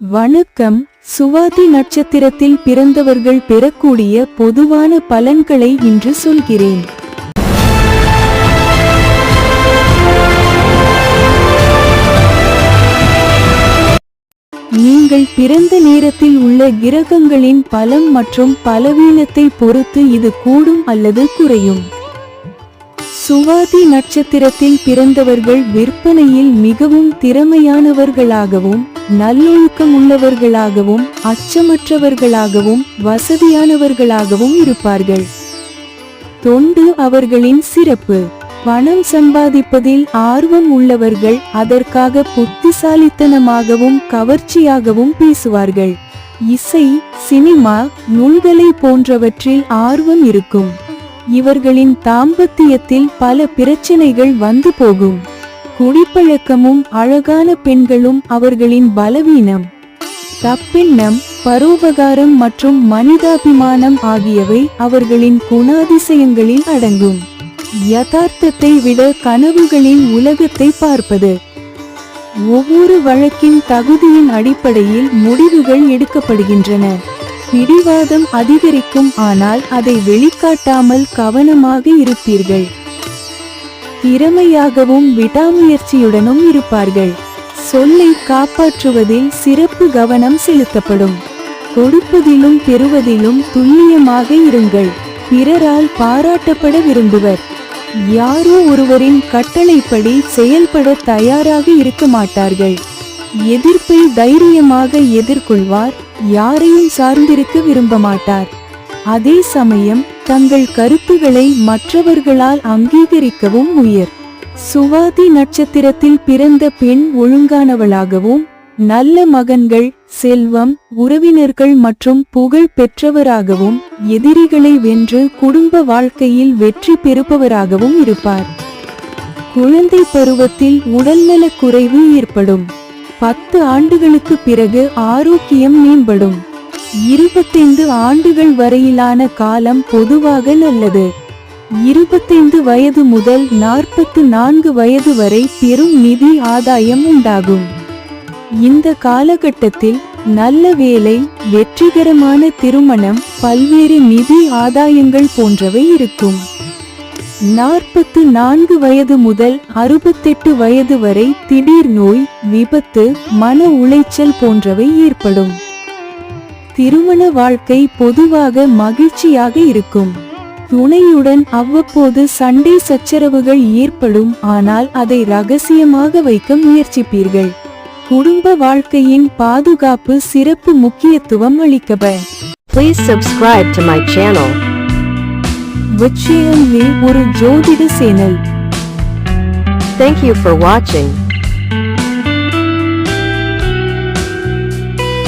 வணக்கம். சுவாதி நட்சத்திரத்தில் பிறந்தவர்கள் பெறக்கூடிய பொதுவான பலன்களை இன்று சொல்கிறேன். நீங்கள் பிறந்த நேரத்தில் உள்ள கிரகங்களின் பலம் மற்றும் பலவீனத்தை பொறுத்து இது கூடும் அல்லது குறையும். சுவாதி நட்சத்திரத்தில் பிறந்தவர்கள் விற்பனையில் மிகவும் திறமையானவர்களாகவும் நல்லொழுக்கம் உள்ளவர்களாகவும் அச்சமற்றவர்களாகவும் வசதியானவர்களாகவும் இருப்பார்கள். தொண்டு அவர்களின் சிறப்பு. பணம் சம்பாதிப்பதில் ஆர்வம் உள்ளவர்கள் அதற்காக புத்திசாலித்தனமாகவும் கவர்ச்சியாகவும் பேசுவார்கள். இசை சினிமா நூல்களை போன்றவற்றில் ஆர்வம் இருக்கும். இவர்களின் தாம்பத்தியத்தில் பல பிரச்சனைகள் வந்து போகும். குடிப்பழக்கமும் அழகான பெண்களும் அவர்களின் பலவீனம். தப்பெண்ணம் பரோபகாரம் மற்றும் மனிதாபிமானம் ஆகியவை அவர்களின் குணாதிசயங்களில் அடங்கும். யதார்த்தத்தை விட கனவுகளின் உலகத்தை பார்ப்பது. ஒவ்வொரு வழக்கின் தகுதியின் அடிப்படையில் முடிவுகள் எடுக்கப்படுகின்றன. பிடிவாதம் அதிகரிக்கும் ஆனால் அதை வெளிக்காட்டாமல் கவனமாக இருப்பீர்கள். திறமையாகவும் விடாமுயற்சியுடனும் இருப்பார்கள். சொல்லை காப்பாற்றுவதில் சிறப்பு கவனம் செலுத்தப்படும். கொடுப்பதிலும் பெறுவதிலும் துல்லியமாக இருங்கள். பிறரால் பாராட்டப்பட விரும்புவர். யாரோ ஒருவரின் கட்டளைப்படி செயல்பட தயாராக இருக்க மாட்டார்கள். எதிர்ப்பை தைரியமாக எதிர்கொள்வார் யாரையும் சார்ந்திருக்க விரும்ப மாட்டார். அதே சமயம் தங்கள் கருத்துகளை மற்றவர்களால் அங்கீகரிக்கவும் உயர். சுவாதி நட்சத்திரத்தில் பிறந்த பெண் ஒழுங்கானவளாகவும் நல்ல மகன்கள் செல்வம் உறவினர்கள் மற்றும் புகழ் பெற்றவராகவும் எதிரிகளை வென்று குடும்ப வாழ்க்கையில் வெற்றி பெறுபவராகவும் இருப்பார். குழந்தை பருவத்தில் உடல்நலக் குறைவு ஏற்படும். பத்து ஆண்டுகளுக்கு பிறகு ஆரோக்கியம் மேம்படும். இருபத்தைந்து ஆண்டுகள் வரையிலான காலம் பொதுவாக நல்லது. இருபத்தைந்து வயது முதல் நாற்பத்து நான்கு வயது வரை பெரும் நிதி ஆதாயம் உண்டாகும். இந்த காலகட்டத்தில் நல்ல வேலை வெற்றிகரமான திருமணம் பல்வேறு நிதி ஆதாயங்கள் போன்றவை இருக்கும். நாற்பத்து நான்கு வயது முதல் அறுபத்தெட்டு வயது வரை திடீர் நோய் விபத்து மன உளைச்சல் போன்றவை ஏற்படும். திருமண வாழ்க்கை பொதுவாக மகிழ்ச்சியாக இருக்கும் துணையுடன் அவ்வப்போது சண்டை சச்சரவுகள் ஏற்படும் ஆனால் அதை ரகசியமாக வைக்க முயற்சிப்பீர்கள் குடும்ப வாழ்க்கையின் பாதுகாப்பு சிறப்பு முக்கியத்துவம் அளிக்கப்ப Please subscribe to my channel. விச்சயம்லே ஒரு ஜோதிட channel Thank you for watching.